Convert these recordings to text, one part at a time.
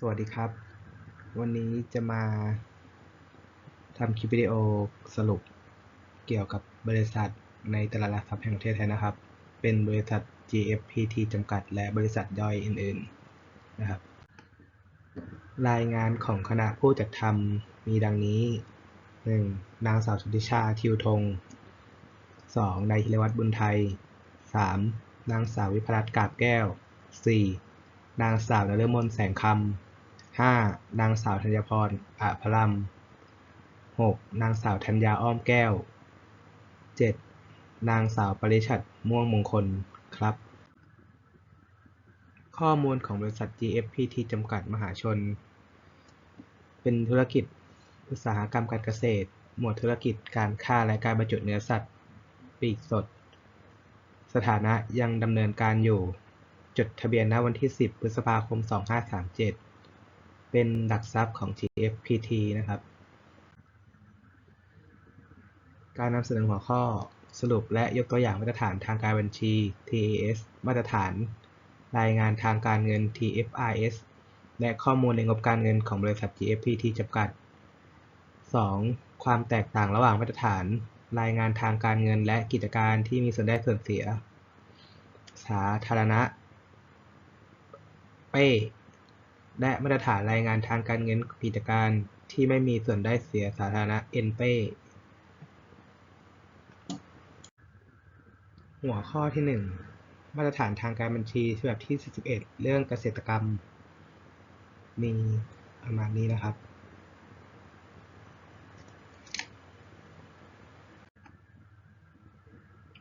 สวัสดีครับ วันนี้จะมาทำคลิปวิดีโอสรุปเกี่ยวกับบริษัทในตลาดหลักทรัพย์แห่งประเทศไทยนะครับ เป็นบริษัท GFPT จำกัด และบริษัทย่อยอื่นๆนะครับ รายงานของคณะผู้จัดทำมีดังนี้ 1. นางสาวสุทธิชาทิวธง 2. นายธีรวัตรบุญไทย 3. นางสาววิภรัตน์กาบแก้ว 4. นางสาวนฤมลแสงคำ 5. นางสาวธัญพรอะพลัม 6. นางสาวธัญญาอ้อมแก้ว 7. นางสาวปริชัดม่วงมงคลครับ ข้อมูลของบริษัท GFPT จำกัดมหาชน เป็นธุรกิจอุตสาหกรรมการเกษตร หมวดธุรกิจการค้าและการบรรจุเนื้อสัตว์ปีกสด สถานะยังดำเนินการอยู่ จดทะเบียนณวันที่ 10 พฤษภาคม 2537 เป็นหลักทรัพย์ของ GFPT นะครับ การนำเสนอหัวข้อสรุปและยกตัวอย่างมาตรฐานทางการบัญชี TAS มาตรฐาน รายงานทางการเงิน TFRS และข้อมูลในงบการเงินของบริษัท GFPT จำกัด 2. ความแตกต่างระหว่างมาตรฐาน รายงานทางการเงินและกิจการที่มีส่วนได้ส่วนเสีย สาธารณะ เป้ และมาตรฐานรายงานทางการเงินกิจการที่ไม่มีส่วนได้เสียสาธารณะเอ็นเป้หัวข้อที่ 1 มาตรฐานทางการบัญชีฉบับที่ 41 เรื่องเกษตรกรรม มีประมาณนี้นะครับ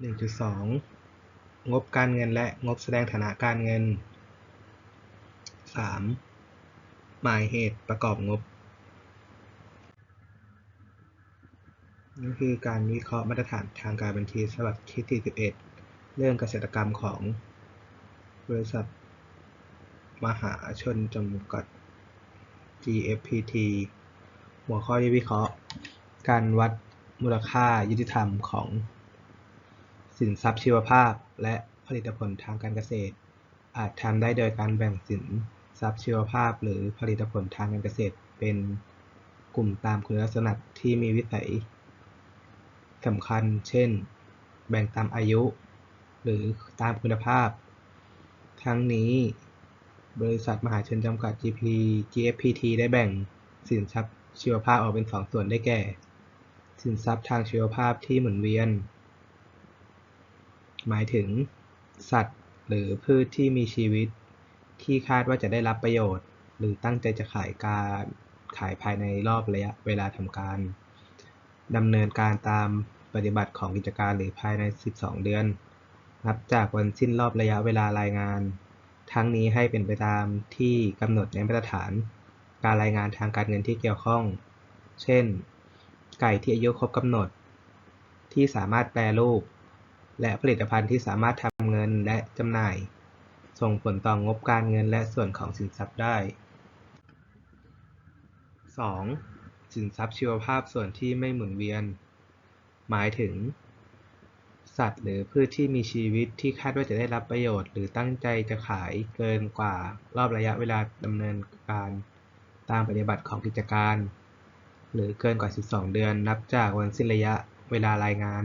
1.2 งบการเงินและงบแสดงฐานะการเงิน 3. หมายเหตุประกอบงบ นี่คือการวิเคราะห์มาตรฐานทางการบัญชีฉบับที่ 41 เรื่องเกษตรกรรมของบริษัท มหาชนจำกัด GFPT หัวข้อที่วิเคราะห์ การวัดมูลค่ายุติธรรมของสินทรัพย์ชีวภาพ และผลิตผลทางการเกษตร อาจทำได้โดยการแบ่งสิน ทรัพย์ชีวภาพหรือผลิตผลทางการเกษตร เป็นกลุ่มตามคุณลักษณะที่มีวิสัยสำคัญ เช่น แบ่งตามอายุ หรือตามคุณภาพ ทั้งนี้ บริษัทมหาชนจำกัด GP GFPT ได้แบ่งสินทรัพย์ชีวภาพออกเป็น 2 ส่วนได้แก่ สินทรัพย์ทางชีวภาพที่หมุนเวียน หมายถึง สัตว์ หรือพืชที่มีชีวิต ที่คาดว่าจะได้รับประโยชน์ หรือตั้งใจจะขายการขายภายในรอบระยะเวลาทำการดำเนินการตามปฏิบัติของกิจการหรือภายใน 12 เดือน นับจากวันสิ้นรอบระยะเวลารายงาน ทั้งนี้ให้เป็นไปตามที่กำหนดในมาตรฐาน การรายงานทางการเงินที่เกี่ยวข้อง เช่น ไก่ที่อายุครบกำหนด ที่สามารถแปรรูป และผลิตภัณฑ์ที่สามารถทำเงินและจำหน่าย ส่งผลต่องบการเงินและส่วนของสินทรัพย์ได้ 2. สินทรัพย์ชีวภาพส่วนที่ไม่หมุนเวียน หมายถึง สัตว์หรือพืชที่มีชีวิตที่คาดว่าจะได้รับประโยชน์ หรือตั้งใจจะขายเกินกว่ารอบระยะเวลาดำเนินการตามปฏิบัติของกิจการ หรือเกินกว่า 12 เดือนนับจากวันสิ้นระยะเวลารายงาน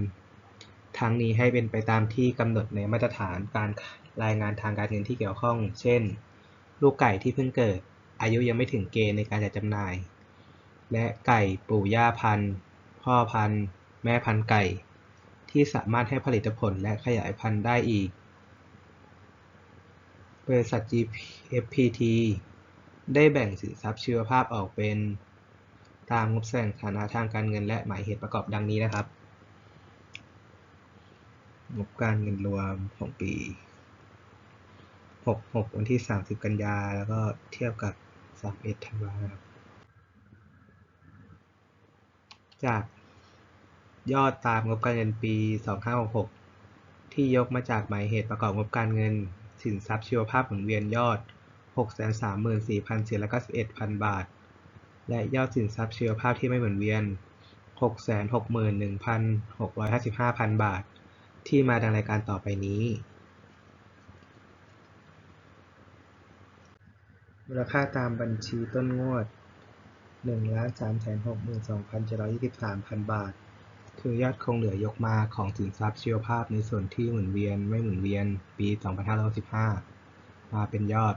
ทั้งนี้ให้เป็นไปตามที่กำหนดในมาตรฐานการ รายงานทางการเงินที่เกี่ยวข้อง เช่น ลูกไก่ที่เพิ่งเกิด อายุยังไม่ถึงเกณฑ์ในการจัดจำหน่าย และไก่ปู่ย่าพันธุ์ พ่อพันธุ์ แม่พันธุ์ไก่ ที่สามารถให้ผลิตผลและขยายพันธุ์ได้อีก บริษัท GFPT ได้แบ่งสินทรัพย์ชีวภาพออกเป็นตามงบแสดงฐานะทางการเงินและหมายเหตุประกอบดังนี้นะครับ งบการเงินรวมของปี 66 วันที่ 30 กันยา แล้วก็เทียบกับ 31ธันวาครับ จากยอดตามงบการเงินปี 2566 ที่ยกมาจากหมายเหตุประกอบงบการเงิน สินทรัพย์ชีวภาพหมุนเวียนยอด 634,491พันบาท และยอดสินทรัพย์ชีวภาพที่ไม่หมุนเวียน 661,655พันบาท ที่มาดังรายการต่อไปนี้ มูลค่าตามบัญชีต้นงวด1,362,723บาท คือยอดคงเหลือยกมาของสินทรัพย์ชีวภาพในส่วนที่หมุนเวียนไม่หมุนเวียนปี2565มาเป็นยอด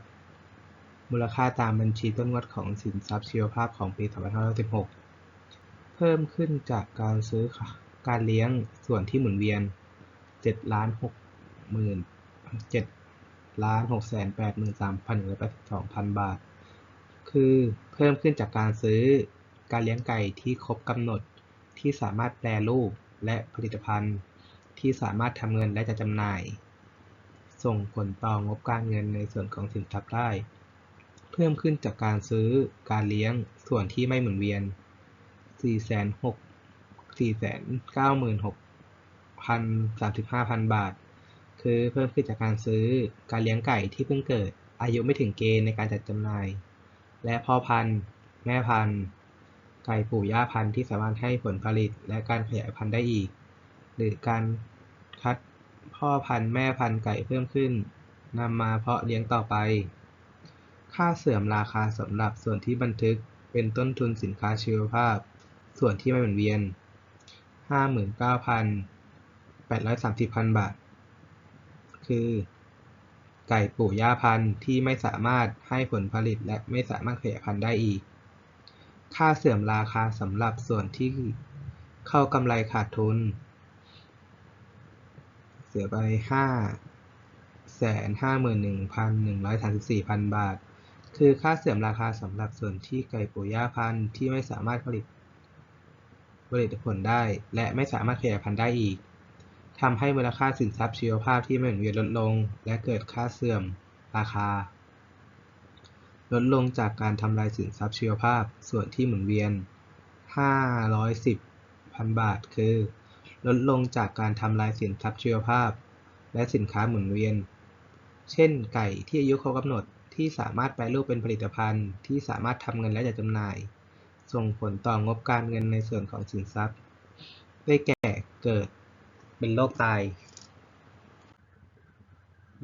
มูลค่าตามบัญชีต้นงวดของสินทรัพย์ชีวภาพของปี2516เพิ่มขึ้นจากการซื้อการเลี้ยงส่วนที่หมุนเวียน7ล้าน6หมื่น7 ล้าน6แสน8หมื่น3พัน182พันบาท คือเพิ่มขึ้นจากการซื้อการเลี้ยงไก่ที่ครบกำหนดที่สามารถแปรรูปและผลิตภัณฑ์ที่สามารถทำเงินและจะจำหน่าย ส่งผลต่องบการเงินในส่วนของสินทรัพย์ได้ เพิ่มขึ้นจากการซื้อการเลี้ยงส่วนที่ไม่หมุนเวียน 4 6 496,035บาท คือเพิ่มขึ้นจากการซื้อการเลี้ยงไก่ที่เพิ่งเกิด อายุไม่ถึงเกณฑ์ในการจัดจำหน่าย และพ่อพันธุ์ แม่พันธุ์ ไก่ปู่ย่าพันธุ์ที่สามารถให้ผลผลิตและการขยายพันธุ์ได้อีก หรือการคัดพ่อพันธุ์แม่พันธุ์ไก่เพิ่มขึ้นนำมาเพาะเลี้ยงต่อไป ค่าเสื่อมราคาสำหรับส่วนที่บันทึกเป็นต้นทุนสินค้าชีวภาพ ส่วนที่ไม่หมุนเวียน 59,830บาท คือ ไก่ปู่ย่าพันธุ์ที่ไม่สามารถให้ผลผลิตและไม่สามารถขยายพันธุ์ได้อีก ค่าเสื่อมราคาสำหรับส่วนที่เข้ากำไรขาดทุน เสียไป551,134บาท คือค่าเสื่อมราคาสำหรับส่วนที่ไก่ปู่ย่าพันธุ์ที่ไม่สามารถผลิตผลิตผลได้ และไม่สามารถขยายพันธุ์ได้อีก ทำให้มูลค่าสินทรัพย์ชีวภาพที่ไม่หมุนเวียนลดลง และเกิดค่าเสื่อม ราคา ลดลงจากการทำลายสินทรัพย์ชีวภาพส่วนที่หมุนเวียน 510,000บาท คือ ลดลงจากการทำลายสินทรัพย์ชีวภาพ และสินค้าหมุนเวียน เช่น ไก่ที่อายุครบกำหนดที่สามารถแปรรูปเป็นผลิตภัณฑ์ ที่สามารถทำเงินและจัดจำหน่าย ส่งผลต่องบการเงินในส่วนของสินทรัพย์ ได้แก่เกิด เป็นโรคตาย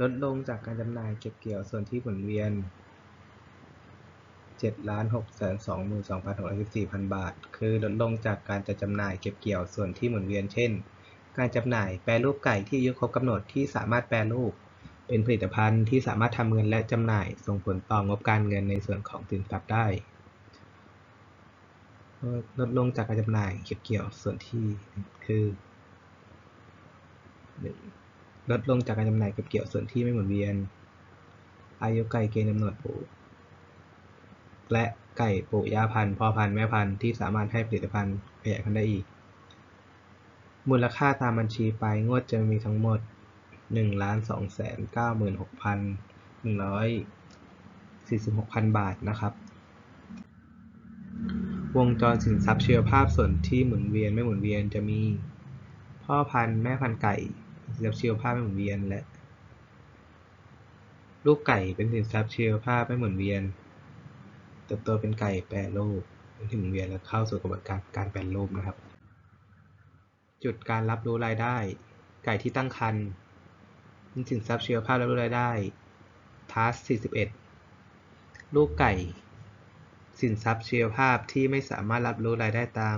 ลดลงจากการจำหน่ายเก็บเกี่ยวส่วนที่หมุนเวียน 7,622,614บาท คือลดลงจากการจัดจำหน่ายเก็บเกี่ยวส่วนที่หมุนเวียน เช่น การจำหน่ายแปรรูปไก่ที่อายุครบกำหนดที่สามารถแปรรูป เป็นผลิตภัณฑ์ที่สามารถทำเงินและจำหน่าย ส่งผลต่องบการเงินในส่วนของสินทรัพย์ได้ลดลงจากการจำหน่ายเก็บเกี่ยวส่วนที่คือ ลดลงจากการจำหน่ายเก็บเกี่ยวส่วนที่ไม่หมุนเวียน อายุไก่เกณฑ์กำหนดปลูก และไก่ปู่ย่าพันธุ์พ่อพันธุ์แม่พันธุ์ที่สามารถให้ผลิตภัณฑ์ขยายพันธุ์ได้อีก มูลค่าตามบัญชีปลายงวดจะมีทั้งหมด 1,296,146บาทนะครับ วงจรสินทรัพย์ชีวภาพส่วนที่หมุนเวียนไม่หมุนเวียนจะมี พ่อพันธุ์แม่พันธุ์ไก่ ทรัพย์ชีวภาพไม่หมุนเวียนและ ลูกไก่เป็นสินทรัพย์ชีวภาพไม่หมุนเวียนเติบโตเป็นไก่แปรรูปเป็นที่หมุนเวียนและเข้าสู่กระบวนการการแปรรูปนะครับ จุดการรับรู้รายได้ ไก่ที่ตั้งครรภ์เป็นสินทรัพย์ชีวภาพรับรู้รายได้ทัส41 ลูกไก่ สินทรัพย์ชีวภาพที่ไม่สามารถรับรู้รายได้ตาม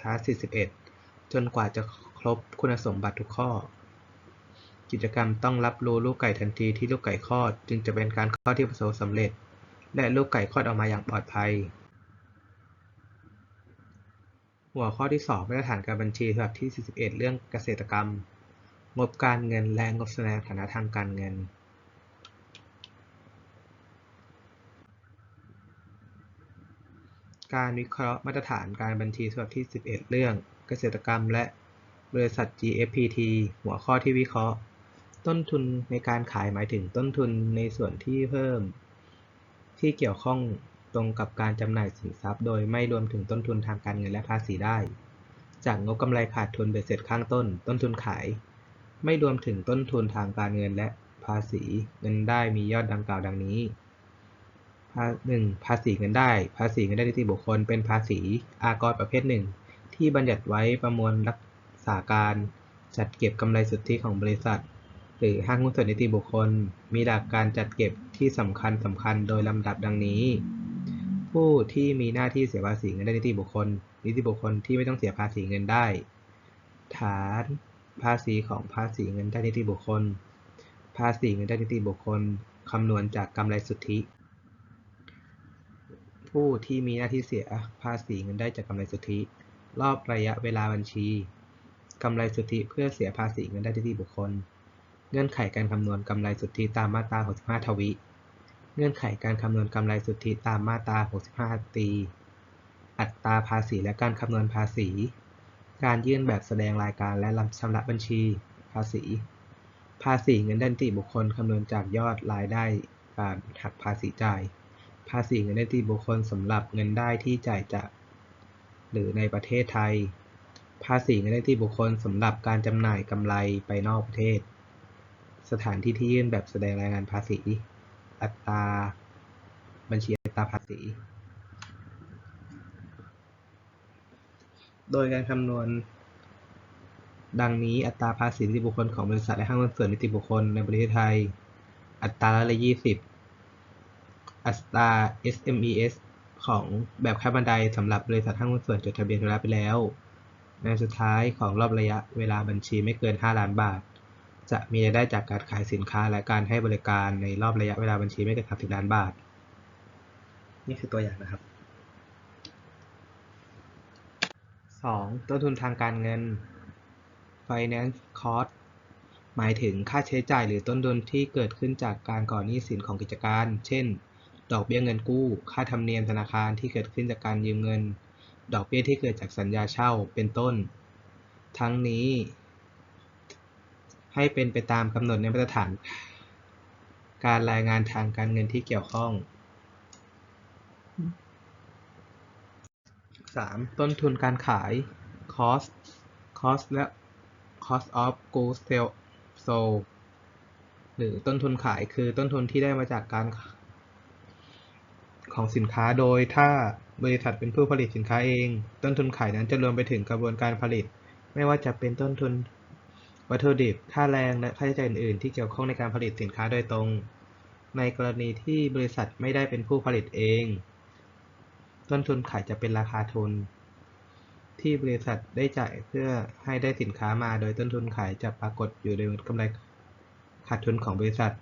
ทัส41 จนกว่าจะครบคุณสมบัติทุกข้อ กิจกรรมต้องรับรู้ลูกไก่ทันทีที่ลูกไก่คลอด จึงจะเป็นการคลอดที่ประสบสำเร็จ และลูกไก่คลอดออกมาอย่างปลอดภัย หัวข้อที่ 2 มาตรฐานการบัญชีฉบับที่ 41 เรื่องเกษตรกรรม งบการเงินและงบแสดงฐานะทางการเงินการวิเคราะห์มาตรฐานการบัญชีฉบับที่ 11 เรื่อง เกษตรกรรมและบริษัท GFPT หัวข้อที่วิเคราะห์ ต้นทุนในการขายหมายถึงต้นทุนในส่วนที่เพิ่ม ที่เกี่ยวข้องตรงกับการจำหน่ายสินทรัพย์ โดยไม่รวมถึงต้นทุนทางการเงินและภาษีได้ จากงบกำไรขาดทุนเบ็ดเสร็จข้างต้น ต้นทุนขาย ไม่รวมถึงต้นทุนทางการเงินและภาษีเงินได้มียอดดังกล่าวดังนี้หนึ่งภาษีเงินได้ ภาษีเงินได้นิติบุคคล เป็นภาษีอากรประเภทหนึ่ง ที่บัญญัติไว้ประมวลรักษาการจัดเก็บกำไรสุทธิของบริษัท หรือห้างหุ้นส่วนนิติบุคคล มีหลักการจัดเก็บที่สำคัญสำคัญโดยลำดับดังนี้ ผู้ที่มีหน้าที่เสียภาษีเงินได้นิติบุคคล นิติบุคคลที่ไม่ต้องเสียภาษีเงินได้ ฐานภาษีของภาษีเงินได้นิติบุคคล ภาษีเงินได้นิติบุคคลคำนวณจากกำไรสุทธิ ผู้ที่มีหน้าที่เสียภาษีเงินได้จากกำไรสุทธิ รอบระยะเวลาบัญชีกำไรสุทธิเพื่อเสียภาษีเงินได้นิติบุคคล เงื่อนไขการคำนวณกำไรสุทธิตามมาตรา 65 ทวิ เงื่อนไขการคำนวณกำไรสุทธิตามมาตรา 65 ตี อัตราภาษีและการคำนวณภาษี การยื่นแบบแสดงรายการและรับชำระบัญชี ภาษี ภาษีเงินได้นิติบุคคลคำนวณจากยอดรายได้การหักภาษีจ่าย ภาษีเงินได้นิติบุคคลสำหรับเงินได้ที่จ่ายจาก หรือในประเทศไทย ภาษีเงินได้นิติบุคคลสำหรับการจำหน่ายกำไรไปนอกประเทศ สถานที่ที่ยื่นแบบแสดงรายงานภาษี อัตราบัญชีอัตราภาษี โดยการคำนวณ ดังนี้อัตราภาษีนิติบุคคลของบริษัทและห้างหุ้นส่วนนิติบุคคลในประเทศไทย อัตราละยี่สิบอัตรา SMES ของแบบขั้นบันไดสำหรับบริษัทห้างหุ้นส่วนจดทะเบียนรับไปแล้วในสุดท้ายของรอบระยะเวลาบัญชีไม่เกิน 5 ล้านบาท จะมีรายได้จากการขายสินค้าและการให้บริการในรอบระยะเวลาบัญชีไม่เกิน30ล้านบาท นี่คือตัวอย่างนะครับ 2. ต้นทุนทางการเงิน finance cost หมายถึงค่าใช้จ่ายหรือต้นทุนที่เกิดขึ้นจากการก่อหนี้สินของกิจการ เช่น ดอกเบี้ยเงินกู้ ค่าธรรมเนียมธนาคารที่เกิดขึ้นจากการยืมเงิน ดอกเบี้ยที่เกิดจากสัญญาเช่า เป็นต้น ทั้งนี้ ให้เป็นไปตามกำหนดในมาตรฐาน การรายงานทางการเงินที่เกี่ยวข้อง 3. ต้นทุนการขาย cost cost และ cost of goods sold หรือต้นทุนขายคือต้นทุนที่ได้มาจากการของสินค้าโดยถ้าบริษัทเป็นผู้ผลิตสินค้าเอง ต้นทุนขายนั้นจะรวมไปถึงกระบวนการผลิต ไม่ว่าจะเป็นต้นทุน วัตถุดิบ ค่าแรง และค่าใช้จ่ายอื่นๆ ที่เกี่ยวข้องในการผลิตสินค้าโดยตรง ในกรณีที่บริษัทไม่ได้เป็นผู้ผลิตเอง ต้นทุนขายจะเป็นราคาทุน ที่บริษัทได้จ่ายเพื่อให้ได้สินค้ามา โดยต้นทุนขายจะปรากฏอยู่ในกำไรขาดทุนของบริษัท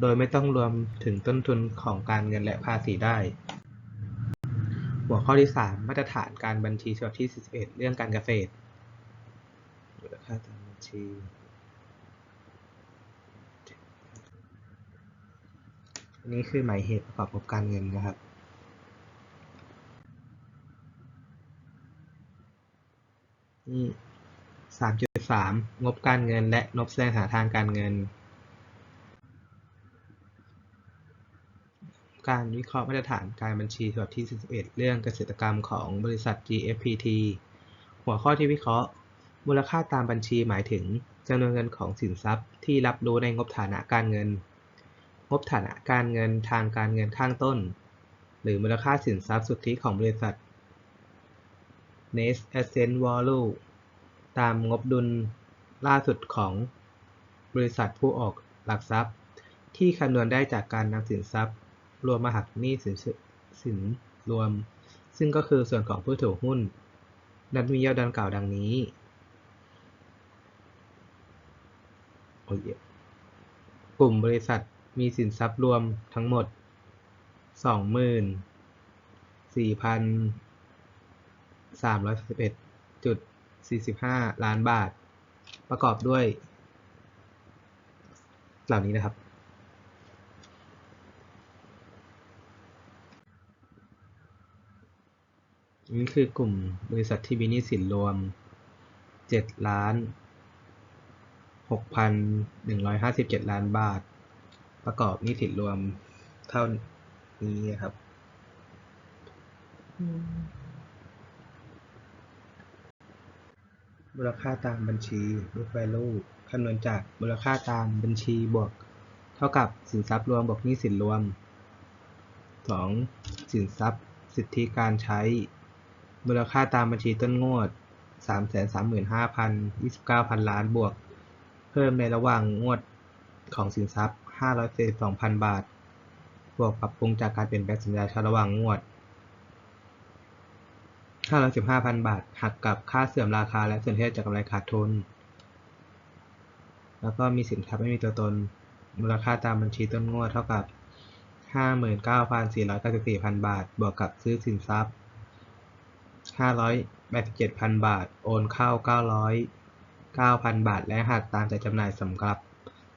โดยไม่ต้องรวมถึงต้นทุนของการเงินและภาษีได้ หัวข้อที่ 3 มาตรฐานการบัญชีฉบับที่ 41 เรื่องการเกษตรค่า ที่นนี้คือหมายเหตุประกอบงบการเงินนะครับ นี่สามจุดสามงบการเงินและงบแสดงสถานทางการเงิน การวิเคราะห์มาตรฐานการบัญชีฉบับที่ 41 เรื่องเกษตรกรรมของบริษัท GFPT หัวข้อที่วิเคราะห์ มูลค่าตามบัญชีหมายถึงจำนวนเงินของสินทรัพย์ที่รับรู้ในงบฐานะการเงิน งบฐานะการเงินทางการเงินข้างต้น หรือมูลค่าสินทรัพย์สุทธิของบริษัท Net Asset Value ตามงบดุลล่าสุดของบริษัทผู้ออกหลักทรัพย์ ที่คำนวณได้จากการนำสินทรัพย์ รวมมาหักหนี้สินสินรวม ซึ่งก็คือส่วนของผู้ถือหุ้นนัดมียอดดังกล่าวดังนี้ โอ้ยกลุ่มบริษัทมีสินทรัพย์รวมทั้งหมดสองหมื่นสี่พันสามร้อยสิบเอ็ดจุดสี่สิบห้าล้านบาท ประกอบด้วย เหล่านี้นะครับ นี่คือกลุ่มบริษัทที่มีหนี้สินรวมเจ็ดล้าน หกพันหนึ่งร้อยห้าสิบเจ็ดล้านบาท ประกอบหนี้สินรวมเท่านี้นะครับมูลค่าตามบัญชี book value คำนวณจากมูลค่าตามบัญชีบวก เท่ากับสินทรัพย์รวมบวกหนี้สินรวม 2. สินทรัพย์ สิทธิการใช้ มูลค่าตามบัญชีต้นงวด 335,029,000 ล้านบวก เพิ่มในระหว่างงวดของสินทรัพย์572,000 บาท บวกปรับปรุงจากการเปลี่ยนแปลงสัญญาเช่าระหว่างงวด 515,000 บาท หักกับค่าเสื่อมราคาและส่วนที่จากกำไรขาดทุน แล้วก็มีสินทรัพย์ไม่มีตัวตน มูลค่าตามบัญชีต้นงวดเท่ากับ 59,494,000 บาท บวกกับซื้อสินทรัพย์ 587,000 บาท โอนเข้า 900 909,000 บาท และหักตามจ่ายจำหน่ายสำหรับ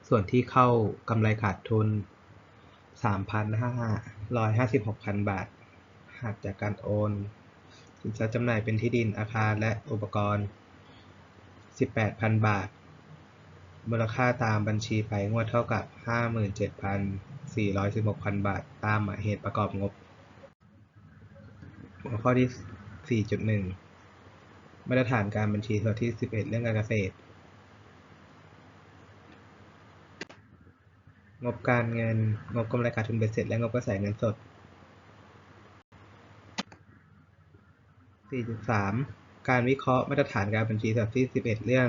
ส่วนที่เข้ากำไรขาดทุน 3,556,000 บาท หักจากการโอนสินทรัพย์จำหน่ายเป็นที่ดินอาคารและอุปกรณ์ 18,000 บาท มูลค่าตามบัญชีไปงวดเท่ากับ 57,416,000 บาท ตามหมายเหตุประกอบงบ หัวข้อที่ 4.1 มาตรฐานการบัญชีส่วนที่ 11 เรื่องการเกษตร งบการเงิน งบกำไรขาดทุนเบ็ดเสร็จ และงบกระแสเงินสด 4.3 การวิเคราะห์มาตรฐานการบัญชีส่วนที่ 11 เรื่อง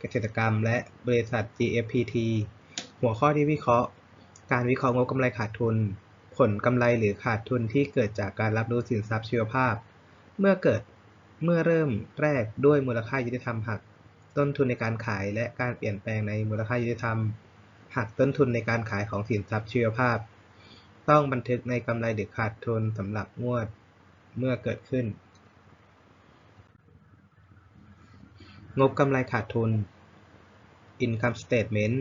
เกษตรกรรม และบริษัท GFPT หัวข้อที่วิเคราะห์ การวิเคราะห์งบกำไรขาดทุน ผลกำไรหรือขาดทุนที่เกิดจากการรับรู้สินทรัพย์ชีวภาพ เมื่อเกิด เมื่อเริ่มแรกด้วยมูลค่ายุติธรรมหัก ต้นทุนในการขายและการเปลี่ยนแปลงในมูลค่ายุติธรรม หักต้นทุนในการขายของสินทรัพย์ชีวภาพ ต้องบันทึกในกำไรหรือขาดทุนสำหรับงวดเมื่อเกิดขึ้น งบกำไรขาดทุน Income Statement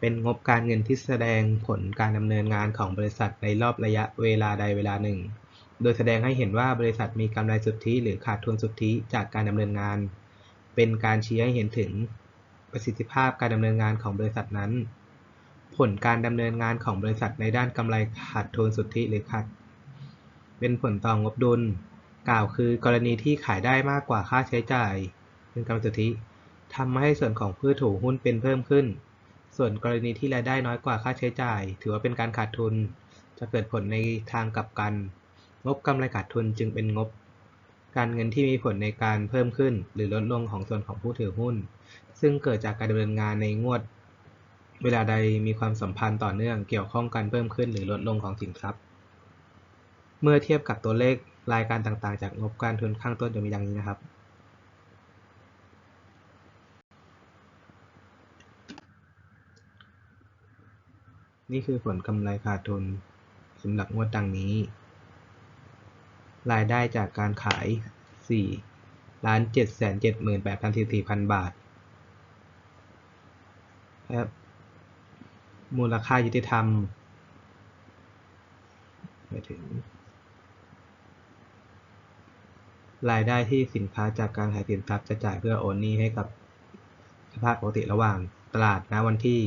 เป็นงบการเงินที่แสดงผลการดำเนินงานของบริษัทในรอบระยะเวลาใดเวลาหนึ่ง โดยแสดงให้เห็นว่าบริษัทมีกำไรสุทธิหรือขาดทุนสุทธิจากการดำเนินงาน เป็นการชี้ให้เห็นถึงประสิทธิภาพการดำเนินงานของบริษัทนั้น ผลการดำเนินงานของบริษัทในด้านกำไรขาดทุนสุทธิหรือขาดเป็นผลต่องบดุล กล่าวคือกรณีที่ขายได้มากกว่าค่าใช้จ่ายเป็นกำไรสุทธิทำให้ส่วนของผู้ถือหุ้นเป็นเพิ่มขึ้น ส่วนกรณีที่รายได้น้อยกว่าค่าใช้จ่าย ถือว่าเป็นการขาดทุน จะเกิดผลในทางกลับกัน งบกำไรขาดทุนจึงเป็นงบ การเงินที่มีผลในการเพิ่มขึ้น หรือลดลงของส่วนของผู้ถือหุ้น ซึ่งเกิดจากการดำเนินงานในงวด เวลาใดมีความสัมพันธ์ต่อเนื่องเกี่ยวข้องกันเพิ่มขึ้น หรือลดลงของสินทรัพย์ เมื่อเทียบกับตัวเลขรายการต่างๆ จากงบการทุนข้างต้นจะมีดังนี้นะครับนี่คือผลกำไรขาดทุนสำหรับงวดดังนี้ รายได้จากการขาย4ล้าน7 7 8 4 4 0 0บาทครับมูลค่ายุติธรรมหมายถึง รายได้ที่สินค้าจากการขายสินทรัพย์จะจ่ายเพื่อโอนหนี้ให้กับสภาพปกติระหว่างตลาดณวันที่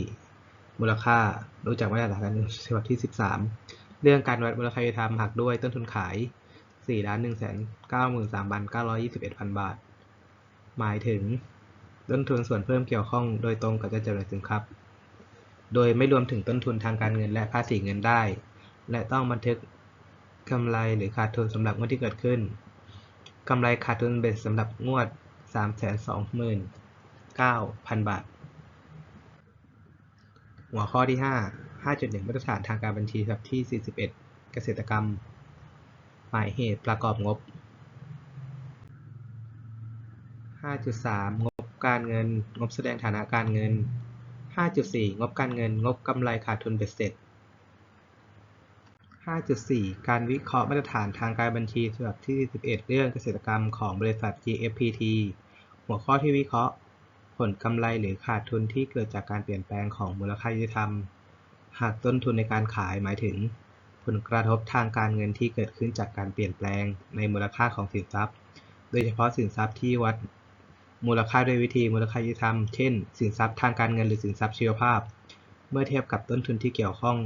มูลค่ารู้จักมาตรฐานการเงินฉบับที่ 13 เรื่องการวัดมูลค่ายุติธรรมหักด้วยต้นทุนขาย 4ล้าน1 9 3 9 2 1บาท หมายถึงต้นทุนส่วนเพิ่มเกี่ยวข้องโดยตรงกับการจำหน่ายสินค้าโดยไม่รวมถึงต้นทุนทางการเงินและภาษีเงินได้ และต้องบันทึกกำไรหรือขาดทุนสำหรับงวดที่เกิดขึ้นกำไรขาดทุนเบ็ดสำหรับงวด 329,000 บาท หัวข้อที่ 5 5.1 มาตรฐานทางการบัญชีฉบับที่ 41 เกษตรกรรม หมายเหตุประกอบงบ 5.3 งบการเงิน งบแสดงฐานะการเงิน 5.4 งบการเงิน งบกำไรขาดทุนเบ็ดเสร็จ 5.4 การวิเคราะห์มาตรฐานทางการบัญชีฉบับที่41เรื่องเกษตรกรรมของบริษัท GFPT หัวข้อที่วิเคราะห์ ผลกำไรหรือขาดทุนที่เกิดจากการเปลี่ยนแปลงของมูลค่ายุติธรรม หากต้นทุนในการขายหมายถึง ผลกระทบทางการเงินที่เกิดขึ้นจากการเปลี่ยนแปลงในมูลค่าของสินทรัพย์ โดยเฉพาะสินทรัพย์ที่วัดมูลค่าด้วยวิธีมูลค่ายุติธรรม เช่น สินทรัพย์ทางการเงินหรือสินทรัพย์ชีวภาพ เมื่อเทียบกับต้นทุนที่เกี่ยวข้อง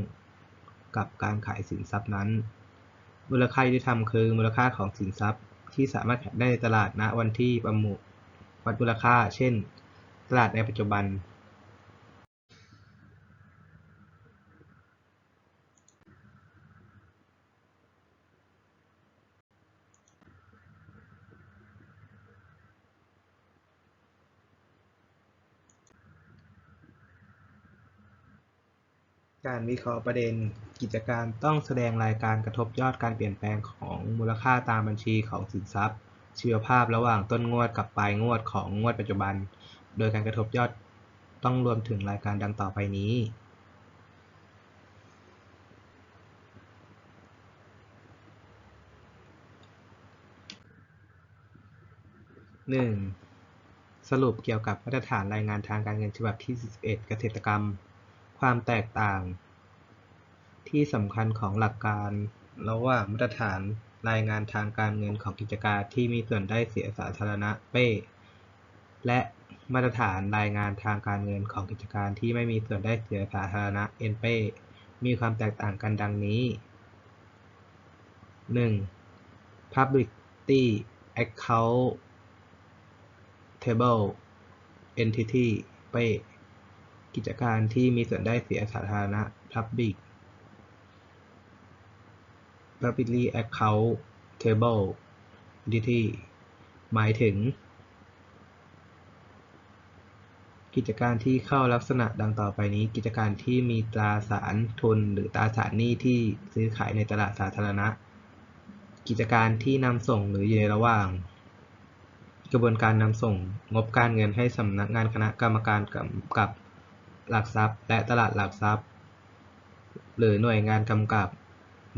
กับการขายสินทรัพย์นั้น มูลค่ายุติธรรมคือมูลค่าของสินทรัพย์ที่สามารถขายได้ในตลาดณวันที่ประมูลวัดมูลค่า เช่น ตลาดในปัจจุบัน การวิเคราะห์ประเด็นกิจการต้องแสดงรายการกระทบยอดการเปลี่ยนแปลงของมูลค่าตามบัญชีของสินทรัพย์ ชีวภาพระหว่างต้นงวดกับปลายงวดของงวดปัจจุบัน โดยการกระทบยอดต้องรวมถึงรายการดังต่อไปนี้หนึ่งสรุปเกี่ยวกับมาตรฐานรายงานทางการเงินฉบับที่ 41 เกษตรกรรม ความแตกต่างที่สำคัญของหลักการระหว่างมาตรฐานรายงานทางการเงินของกิจการที่มีส่วนได้เสียสาธารณะเป้ และมาตรฐานรายงานทางการเงินของกิจการที่ไม่มีส่วนได้เสียสาธารณะเอ็นเป้มีความแตกต่างกันดังนี้ 1. Publicly Accountable Entity เป้ กิจการที่มีส่วนได้เสียสาธารณะ Public Publicly Accountable Entity หมายถึง กิจการที่เข้าลักษณะดังต่อไปนี้ กิจการที่มีตราสารทุนหรือตราสารหนี้ที่ซื้อขายในตลาดสาธารณะ กิจการที่นำส่งหรืออยู่ในระหว่างกระบวนการนำส่งงบการเงินให้สำนักงานคณะกรรมการกำกับ หลักทรัพย์ และตลาดหลักทรัพย์ หรือหน่วยงานกำกับ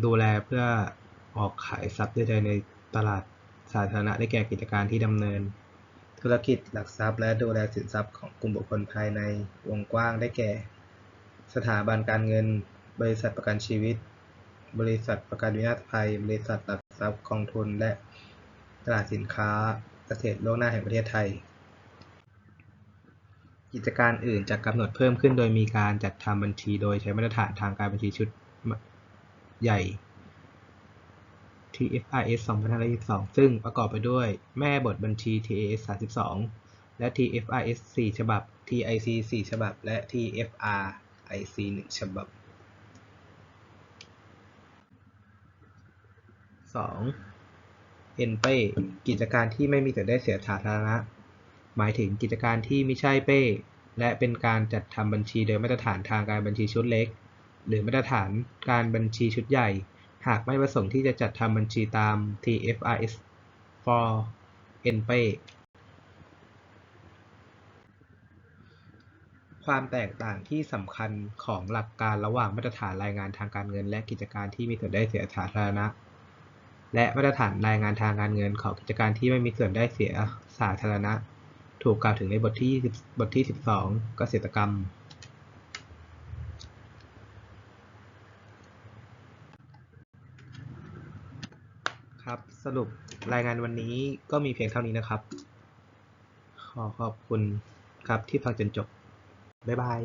ดูแลเพื่อออกขายทรัพย์ใดๆในตลาดสาธารณะได้แก่กิจการที่ดำเนิน ธุรกิจหลักทรัพย์ และดูแลสินทรัพย์ของกลุ่มบุคคลภายในวงกว้างได้แก่ สถาบันการเงิน บริษัทประกันชีวิต บริษัทประกันวินาศภัย บริษัทหลักทรัพย์กองทุนและตลาดสินค้าเกษตรโล่วงหน้าแห่งประเทศไทย กิจการอื่นจะกำหนดเพิ่มขึ้นโดยมีการจัดทำบัญชีโดยใช้มาตรฐานทางการบัญชีชุดใหญ่ TFRS 2522 ซึ่งประกอบไปด้วยแม่บทบัญชี TAS 32 และ TFRS 4 ฉบับ TIC 4 ฉบับ และ TFRIC 1 ฉบับ 2. n p a y กิจการที่ไม่มีส่วนได้เสียสาธารณะ หมายถึงกิจการที่ไม่ใช่เป้ และเป็นการจัดทำบัญชีโดยมาตรฐานทางการบัญชีชุดเล็ก หรือมาตรฐานการบัญชีชุดใหญ่ หากไม่ประสงค์ที่จะจัดทำบัญชีตาม TFRS for n p ความแตกต่างที่สำคัญของหลักการระหว่างมาตรฐานรายงานทางการเงิน และกิจการที่มีส่วนได้เสียสาธารณะ และมาตรฐานรายงานทางการเงินของกิจการที่ไม่มีส่วนได้เสียสาธารณะ ถูกกล่าวถึงในบทที่ 20 บทที่ 12 เกษตรกรรม ครับ สรุปรายงานวันนี้ก็มีเพียงเท่านี้นะครับ ขอขอบคุณครับที่ฟังจนจบ บ๊ายบาย